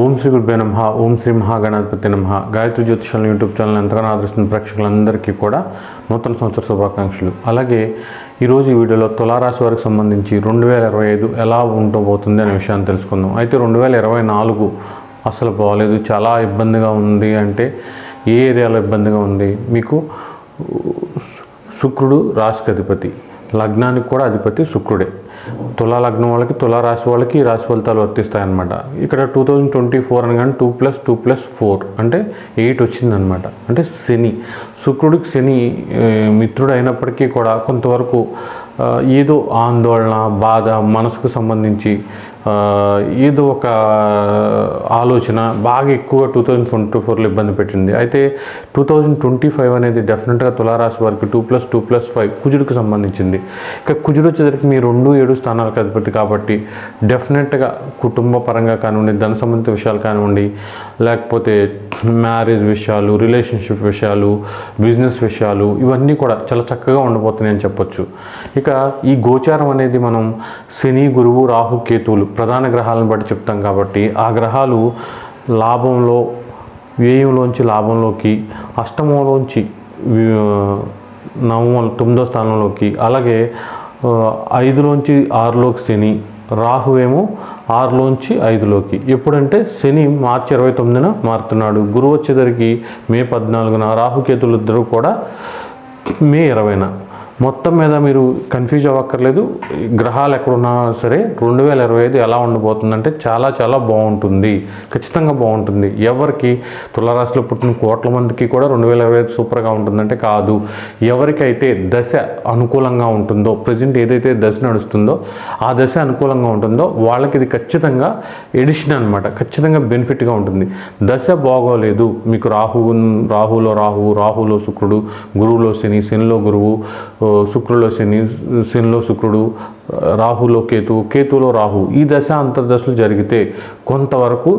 ఓం శ్రీ గురుభే నమ ఓం శ్రీ మహాగణాధిపతి నమ. Gayatri జ్యోతిషాలను YouTube channel ఎంతగానో ఆదరిస్తున్న ప్రేక్షకులందరికీ కూడా నూతన సంవత్సర శుభాకాంక్షలు. అలాగే ఈరోజు ఈ వీడియోలో తులారాశి వారికి సంబంధించి రెండు వేల ఇరవై ఐదు ఎలా ఉండబోతుంది అనే విషయాన్ని తెలుసుకుందాం. అయితే రెండు వేల ఇరవై నాలుగు అసలు బాగలేదు చాలా ఇబ్బందిగా ఉంది అంటే ఏ ఏరియాలో ఇబ్బందిగా ఉంది? మీకు శుక్రుడు రాశికి అధిపతి లగ్నానికి కూడా అధిపతి శుక్రుడే. తులాలగ్నం వాళ్ళకి తులారాశి వాళ్ళకి ఈ రాశి ఫలితాలు వర్తిస్తాయన్నమాట. ఇక్కడ టూ థౌజండ్ ట్వంటీ ఫోర్ అనగానే two plus two plus four అంటే ఎయిట్ వచ్చిందనమాట అంటే శని శుక్రుడికి శని మిత్రుడు అయినప్పటికీ కూడా కొంతవరకు ఏదో ఆందోళన బాధ మనసుకు సంబంధించి ఏదో ఒక ఆలోచన బాగా ఎక్కువ టూ థౌజండ్ ట్వంటీ ఫోర్లో ఇబ్బంది పెట్టింది. అయితే టూ థౌజండ్ ట్వంటీ ఫైవ్ అనేది డెఫినెట్గా తులారాశి వారికి two plus two plus five కుజుడికి సంబంధించింది. ఇక కుజుడు వచ్చేసరికి మీ రెండు ఏడు స్థానాలకు అధిపతి కాబట్టి డెఫినెట్గా కుటుంబ పరంగా కానివ్వండి ధన సంబంధిత విషయాలు కానివ్వండి లేకపోతే మ్యారేజ్ విషయాలు రిలేషన్షిప్ విషయాలు బిజినెస్ విషయాలు ఇవన్నీ కూడా చాలా చక్కగా ఉండబోతున్నాయి అని చెప్పొచ్చు. ఇక ఈ గోచారం అనేది మనం శని గురువు రాహు కేతువులు ప్రధాన గ్రహాలను బట్టి చెప్తాం కాబట్టి ఆ గ్రహాలు లాభంలో వ్యయంలోంచి లాభంలోకి అష్టమంలోంచి నవమ తొమ్మిదో స్థానంలోకి అలాగే ఐదులోంచి ఆరులోకి శని రాహువేమో ఆరులోంచి ఐదులోకి. ఎప్పుడంటే శని మార్చి ఇరవై తొమ్మిదిన మారుతున్నాడు. గురువు వచ్చేసరికి మే పద్నాలుగున రాహుకేతులు ఇద్దరు కూడా మే ఇరవైన. మొత్తం మీద మీరు కన్ఫ్యూజ్ అవ్వక్కర్లేదు. గ్రహాలు ఎక్కడున్నా సరే రెండు వేల ఇరవై ఐదు ఎలా ఉండబోతుందంటే చాలా చాలా బాగుంటుంది. ఖచ్చితంగా బాగుంటుంది. ఎవరికి? తులారాశిలో పుట్టిన కోట్ల మందికి కూడా రెండు వేల ఇరవై ఐదు సూపర్గా ఉంటుందంటే కాదు. ఎవరికైతే దశ అనుకూలంగా ఉంటుందో ప్రజెంట్ ఏదైతే దశ నడుస్తుందో ఆ దశ అనుకూలంగా ఉంటుందో వాళ్ళకి ఇది ఖచ్చితంగా ఎడిషన్ అనమాట ఖచ్చితంగా బెనిఫిట్గా ఉంటుంది. దశ బాగోలేదు. మీకు రాహు రాహులో రాహు రాహులో శుక్రుడు గురువులో శని శనిలో గురువు శుక్రులో శని శనిలో శుక్రుడు రాహులో కేతు కేతులో రాహు ఈ దశ అంతర్దశలు జరిగితే కొంతవరకు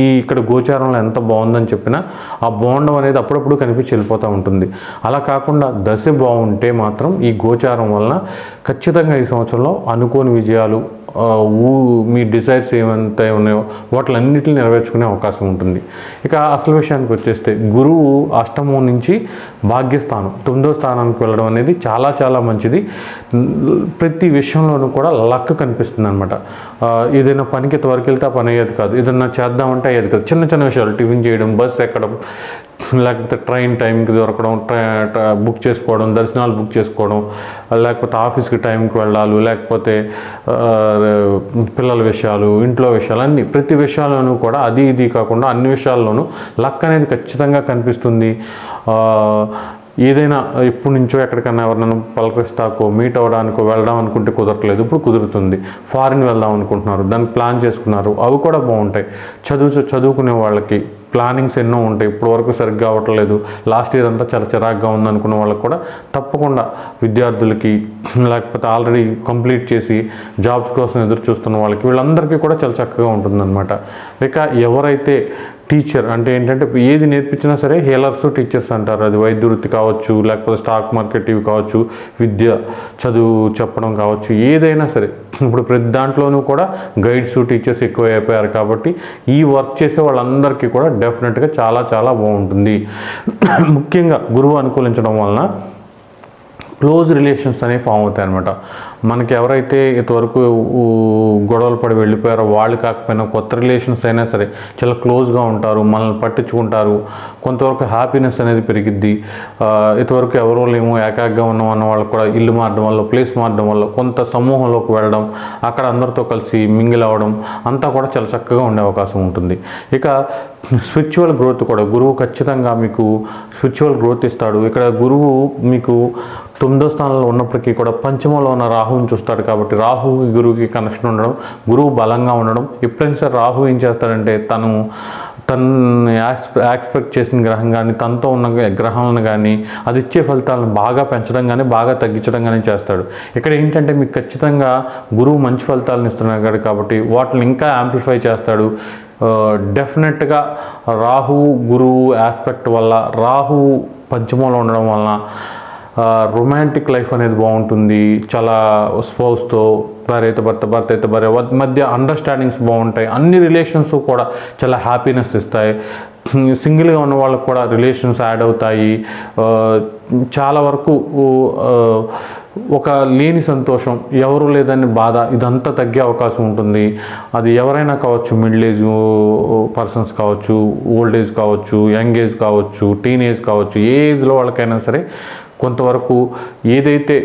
ఈ ఇక్కడ గోచారంలో ఎంత బాగుందని చెప్పినా ఆ బాగుండం అనేది అప్పుడప్పుడు కనిపించి వెళ్ళిపోతూ ఉంటుంది. అలా కాకుండా దశ బాగుంటే మాత్రం ఈ గోచారం వలన ఖచ్చితంగా ఈ సంవత్సరంలో అనుకోని విజయాలు ఊ మీ డిజైర్స్ ఏమంతా ఉన్నాయో వాటిలన్నిటిని నెరవేర్చుకునే అవకాశం ఉంటుంది. ఇక అసలు విషయానికి వచ్చేస్తే గురువు అష్టమం నుంచి భాగ్యస్థానం తొమ్మిదో స్థానానికి వెళ్ళడం అనేది చాలా చాలా మంచిది. ప్రతి విషయంలోనూ కూడా లక్ కనిపిస్తుంది అనమాట ఏదైనా పనికి ఇంతవరకు వెళ్తే ఆ పని అయ్యేది కాదు. ఏదైనా చేద్దామంటే అయ్యేది కాదు. చిన్న చిన్న విషయాలు టిఫిన్ చేయడం బస్ ఎక్కడం లేకపోతే ట్రైన్ టైంకి దొరకడం ట్రై- బుక్ చేసుకోవడం దర్శనాలు బుక్ చేసుకోవడం లేకపోతే ఆఫీస్కి టైంకి వెళ్ళాలి లేకపోతే పిల్లల విషయాలు ఇంట్లో విషయాలు అన్ని ప్రతి విషయాల్లోనూ కూడా అది ఇది కాకుండా అన్ని విషయాల్లోనూ లక్ అనేది ఖచ్చితంగా కనిపిస్తుంది. ఏదైనా ఎప్పటి నుంచో ఎక్కడికైనా ఎవరినైనా పలకరిస్తాకో మీట్ అవ్వడానికో వెళ్దాం అనుకుంటే కుదరట్లేదు ఇప్పుడు కుదురుతుంది. ఫారిన్ వెళ్దాం అనుకుంటున్నారు దాన్ని ప్లాన్ చేసుకున్నారు అవి కూడా బాగుంటాయి. చదువు చదువుకునే వాళ్ళకి ప్లానింగ్స్ ఎన్నో ఉంటాయి. ఇప్పుడు వరకు సరిగ్గా అవ్వట్లేదు. లాస్ట్ ఇయర్ అంతా చాలా చిరాగ్గా ఉందనుకున్న వాళ్ళకి కూడా తప్పకుండా విద్యార్థులకి లేకపోతే ఆల్రెడీ కంప్లీట్ చేసి జాబ్స్ కోసం ఎదురు చూస్తున్న వాళ్ళకి వీళ్ళందరికీ కూడా చాలా చక్కగా ఉంటుందన్నమాట. ఇక ఎవరైతే టీచర్ అంటే ఏంటంటే ఏది నేర్పించినా సరే హీలర్స్ టీచర్స్ అంటారు. అది వైద్య వృత్తి కావచ్చు లేకపోతే స్టాక్ మార్కెట్ ఇవి కావచ్చు విద్య చదువు చెప్పడం కావచ్చు ఏదైనా సరే ఇప్పుడు ప్రతి దాంట్లోనూ కూడా గైడ్స్ టీచర్స్ ఎక్కువ అయిపోయారు కాబట్టి ఈ వర్క్ చేసే వాళ్ళందరికీ కూడా డెఫినెట్గా చాలా చాలా బాగుంటుంది. ముఖ్యంగా గురువు అనుకూలించడం వలన క్లోజ్ రిలేషన్స్ అనేవి ఫామ్ అవుతాయి అనమాట మనకి ఎవరైతే ఇంతవరకు గొడవలు పడి వెళ్ళిపోయారో వాళ్ళు కాకపోయినా కొత్త రిలేషన్స్ అయినా సరే చాలా క్లోజ్గా ఉంటారు మనల్ని పట్టించుకుంటారు. కొంతవరకు హ్యాపీనెస్ అనేది పెరిగిద్ది. ఇంతవరకు ఎవరో లేమో ఏకాగ్గా ఉన్నాం అన్న వాళ్ళు కూడా ఇల్లు మారడం వల్ల ప్లేస్ మారడం వల్ల కొంత సమూహంలోకి వెళ్ళడం అక్కడ అందరితో కలిసి మింగిల్ అవ్వడం అంతా కూడా చాలా చక్కగా ఉండే అవకాశం ఉంటుంది. ఇక స్పిరిచువల్ గ్రోత్ కూడా గురువు ఖచ్చితంగా మీకు స్పిరిచువల్ గ్రోత్ ఇస్తాడు. ఇక్కడ గురువు మీకు తొమ్మిదో స్థానంలో ఉన్నప్పటికీ కూడా పంచమంలో ఉన్న రాహువుని చూస్తాడు కాబట్టి రాహు గురువుకి కనెక్షన్ ఉండడం గురువు బలంగా ఉండడం. ఎప్పుడైనా సరే రాహు ఏం చేస్తాడంటే తను తను ఎక్స్పెక్ట్ చేసిన గ్రహం కానీ తనతో ఉన్న గ్రహాలను కానీ అది ఇచ్చే ఫలితాలను బాగా పెంచడం కానీ బాగా తగ్గించడం కానీ చేస్తాడు. ఇక్కడ ఏంటంటే మీకు ఖచ్చితంగా గురువు మంచి ఫలితాలను ఇస్తున్నాడు కాబట్టి వాటిని ఇంకా యాంప్లిఫై చేస్తాడు. డెఫినెట్గా రాహు గురువు ఆస్పెక్ట్ వల్ల రాహు పంచమంలో ఉండడం వలన రొమాంటిక్ లైఫ్ అనేది బాగుంటుంది. చాలా స్పౌస్తో భార్యత అయితే భర్త భర్త అయితే భార్య మధ్య అండర్స్టాండింగ్స్ బాగుంటాయి. అన్ని రిలేషన్స్ కూడా చాలా హ్యాపీనెస్ ఇస్తాయి. సింగిల్గా ఉన్న వాళ్ళకు కూడా రిలేషన్స్ యాడ్ అవుతాయి. చాలా వరకు ఒక లేని సంతోషం ఎవరు లేదని బాధ ఇదంతా తగ్గే అవకాశం ఉంటుంది. అది ఎవరైనా కావచ్చు మిడిల్ ఏజ్ పర్సన్స్ కావచ్చు ఓల్డ్ ఏజ్ కావచ్చు యంగ్ ఏజ్ కావచ్చు టీన్ ఏజ్ కావచ్చు ఏ ఏజ్లో వాళ్ళకైనా సరే కొంతవరకు ఏదైతే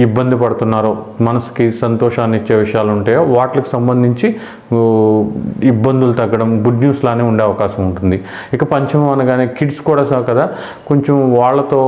ఇబ్బంది పడుతున్నారో మనసుకి సంతోషాన్ని ఇచ్చే విషయాలు ఉంటాయో వాటికి సంబంధించి ఇబ్బందులు తగ్గడం గుడ్ న్యూస్ లానే ఉండే అవకాశం ఉంటుంది. ఇక పంచమం అనగానే కిడ్స్ కూడా సా కదా? కొంచెం వాళ్ళతో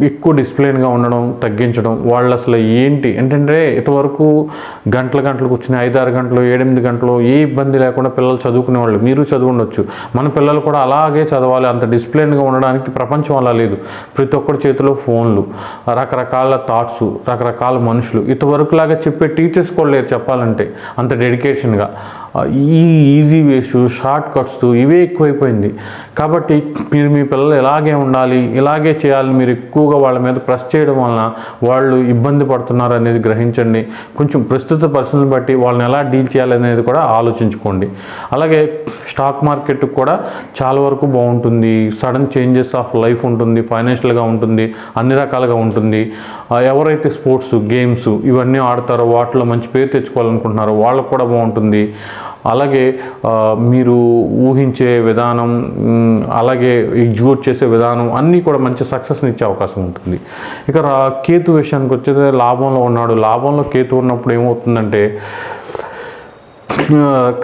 ఎక్కువ డిసిప్లిన్గా ఉండడం తగ్గించడం వాళ్ళు అసలు ఏంటి? ఏంటంటే ఇంతవరకు గంటల గంటలు కూర్చుని ఐదారు గంటలు ఏడెనిమిది గంటలు ఏ ఇబ్బంది లేకుండా పిల్లలు చదువుకునే వాళ్ళు మీరు చదువుండొచ్చు మన పిల్లలు కూడా అలాగే చదవాలి. అంత డిసిప్లిన్గా ఉండడానికి ప్రపంచం అలా లేదు. ప్రతి ఒక్కరి చేతిలో ఫోన్లు రకరకాల థాట్స్ రకరకాల మనుషులు. ఇంతవరకు లాగా చెప్పే టీచర్స్ కూడా లేరు చెప్పాలంటే. అంత డెడికేషన్గా ఈ ఈజీ వేస్ షార్ట్ కట్స్ ఇవే ఎక్కువైపోయింది. కాబట్టి మీరు మీ పిల్లలు ఇలాగే ఉండాలి ఇలాగే చేయాలని మీరు ఎక్కువగా వాళ్ళ మీద ప్రెస్ చేయడం వలన వాళ్ళు ఇబ్బంది పడుతున్నారు అనేది గ్రహించండి. కొంచెం ప్రస్తుత పరిస్థితులను బట్టి వాళ్ళని ఎలా డీల్ చేయాలనేది కూడా ఆలోచించుకోండి. అలాగే స్టాక్ మార్కెట్ కూడా చాలా వరకు బాగుంటుంది. సడన్ చేంజెస్ ఆఫ్ లైఫ్ ఉంటుంది ఫైనాన్షియల్గా ఉంటుంది అన్ని రకాలుగా ఉంటుంది. ఎవరైతే స్పోర్ట్స్ గేమ్స్ ఇవన్నీ ఆడతారో వాటిలో మంచి పేరు తెచ్చుకోవాలనుకుంటున్నారో వాళ్ళకు కూడా బాగుంటుంది. అలాగే మీరు ఊహించే విధానం అలాగే ఎగ్జిక్యూట్ చేసే విధానం అన్నీ కూడా మంచి సక్సెస్ని ఇచ్చే అవకాశం ఉంటుంది. ఇక కేతు విషయానికి వచ్చేది లాభంలో ఉన్నాడు. లాభంలో కేతు ఉన్నప్పుడు ఏమవుతుందంటే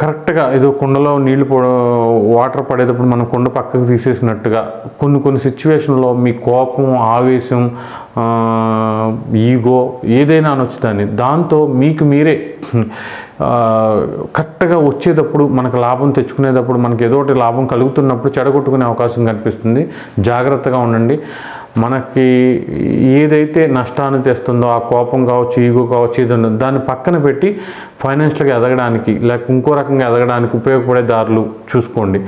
కరెక్ట్గా ఏదో కుండలో నీళ్ళు పో వాటర్ పడేటప్పుడు మనం కుండ పక్కకు తీసేసినట్టుగా కొన్ని కొన్ని సిచ్యువేషన్లో మీ కోపం ఆవేశం ఈగో ఏదైనా అనొచ్చు దాన్ని. దాంతో మీకు మీరే కరెక్ట్గా వచ్చేటప్పుడు మనకు లాభం తెచ్చుకునేటప్పుడు మనకి ఏదో ఒకటి లాభం కలుగుతున్నప్పుడు చెడగొట్టుకునే అవకాశం కనిపిస్తుంది. జాగ్రత్తగా ఉండండి. మనకి ఏదైతే నష్టాన్ని తెస్తుందో ఆ కోపం కావచ్చు ఈగో కావచ్చు ఏదో ఉందో దాన్ని పక్కన పెట్టి ఫైనాన్షియల్గా ఎదగడానికి లేక ఇంకో రకంగా ఎదగడానికి ఉపయోగపడే దారులు చూసుకోండి.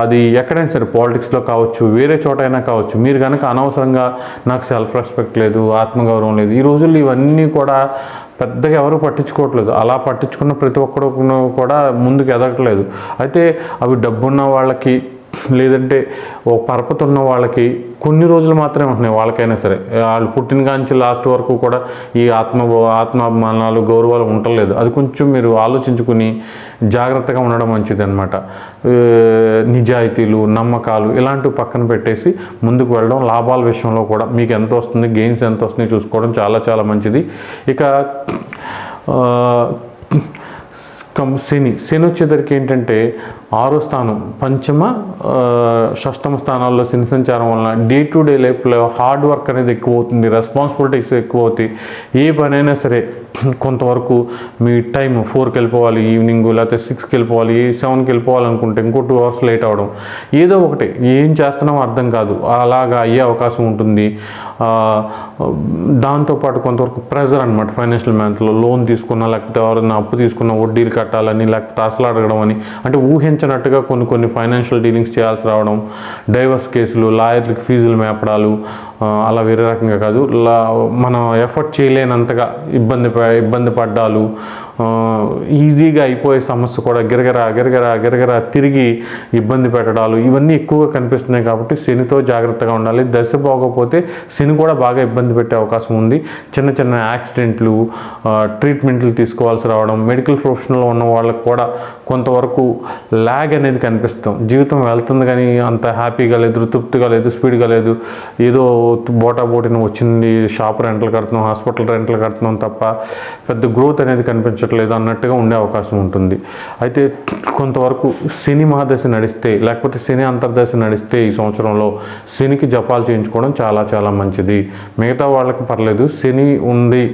అది ఎక్కడైనా సరే పాలిటిక్స్లో కావచ్చు వేరే చోట అయినా కావచ్చు. మీరు కనుక అనవసరంగా నాకు సెల్ఫ్ రెస్పెక్ట్ లేదు ఆత్మగౌరవం లేదు ఈ రోజుల్లో ఇవన్నీ కూడా పెద్దగా ఎవరు పట్టించుకోవట్లేదు. అలా పట్టించుకున్న ప్రతి ఒక్కరు కూడా ముందుకు ఎదగట్లేదు. అయితే అవి డబ్బున్న వాళ్ళకి లేదంటే ఒక పరపతి ఉన్న వాళ్ళకి కొన్ని రోజులు మాత్రమే ఉంటున్నాయి వాళ్ళకైనా సరే. వాళ్ళు పుట్టిన కాంచి లాస్ట్ వరకు కూడా ఈ ఆత్మ ఆత్మాభిమానాలు గౌరవాలు ఉండలేదు. అది కొంచెం మీరు ఆలోచించుకుని జాగ్రత్తగా ఉండడం మంచిది అనమాట నిజాయితీలు నమ్మకాలు ఇలాంటివి పక్కన పెట్టేసి ముందుకు వెళ్ళడం లాభాల విషయంలో కూడా మీకు ఎంత వస్తుంది గెయిన్స్ ఎంత వస్తుంది చూసుకోవడం చాలా చాలా మంచిది. ఇక కం శని శని వచ్చేసరికి ఏంటంటే ఆరో స్థానం పంచమ షష్టమ స్థానాల్లో శని సంచారం వలన డే టు డే లైఫ్లో హార్డ్ వర్క్ అనేది ఎక్కువ అవుతుంది రెస్పాన్సిబిలిటీస్ ఎక్కువ అవుతాయి ఏ పనైనా సరే కొంతవరకు మీ టైం ఫోర్కి వెళ్ళిపోవాలి ఈవినింగ్ లేకపోతే సిక్స్కి వెళ్ళిపోవాలి సెవెన్కి వెళ్ళిపోవాలనుకుంటే ఇంకో టూ అవర్స్ లేట్ అవడం. ఏదో ఒకటి ఏం చేస్తున్నామో అర్థం కాదు అలాగా అయ్యే అవకాశం ఉంటుంది. దాంతోపాటు కొంతవరకు ప్రెజర్ అనమాట ఫైనాన్షియల్ మ్యాన్స్లో లోన్ తీసుకున్నా లేకపోతే ఎవరైనా అప్పు తీసుకున్న వడ్డీలు కట్టాలని లేకపోతే అసలు అడగడం అని అంటే ఊహించినట్టుగా కొన్ని కొన్ని ఫైనాన్షియల్ డీలింగ్స్ చేయాల్సి రావడం డైవర్స్ కేసులు లాయర్లకు ఫీజులు మేపడాలు అలా వేరే రకంగా కాదు. లా మనం ఎఫర్ట్ చేయలేనంతగా ఇబ్బంది ఇబ్బంది పడ్డాలు ఈజీగా అయిపోయే సమస్య కూడా గిరగరా గిరగరా గిరగరా తిరిగి ఇబ్బంది పెట్టడాలు ఇవన్నీ ఎక్కువగా కనిపిస్తున్నాయి కాబట్టి శనితో జాగ్రత్తగా ఉండాలి. దశ బాగోకపోతే శని కూడా బాగా ఇబ్బంది పెట్టే అవకాశం ఉంది. చిన్న చిన్న యాక్సిడెంట్లు ట్రీట్మెంట్లు తీసుకోవాల్సి రావడం మెడికల్ ప్రొఫెషనల్లో ఉన్న వాళ్ళకి కూడా కొంతవరకు ల్యాగ్ అనేది కనిపిస్తాం. జీవితం వెళ్తుంది కానీ అంత హ్యాపీగా లేదు తృప్తిగా లేదు స్పీడ్గా లేదు. ఏదో బోటా బోటిన వచ్చింది షాప్ రెంట్లు కడుతున్నాం హాస్పిటల్ రెంట్లు కడుతున్నాం తప్ప పెద్ద గ్రోత్ అనేది కనిపించట్లేదు అన్నట్టుగా ఉండే అవకాశం ఉంటుంది. అయితే కొంతవరకు శని మహాదశ నడిస్తే లేకపోతే శని అంతర్దశ నడిస్తే ఈ సంవత్సరంలో శనికి జపాలు చేయించుకోవడం చాలా చాలా మంచిది. మిగతా వాళ్ళకి పర్లేదు శని ఉంది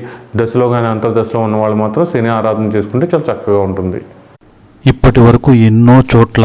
దశలో కానీ అంతర్దశలో ఉన్న వాళ్ళు మాత్రం శని ఆరాధన చేసుకుంటే చాలా చక్కగా ఉంటుంది. ఇప్పటి వరకు ఎన్నో చోట్ల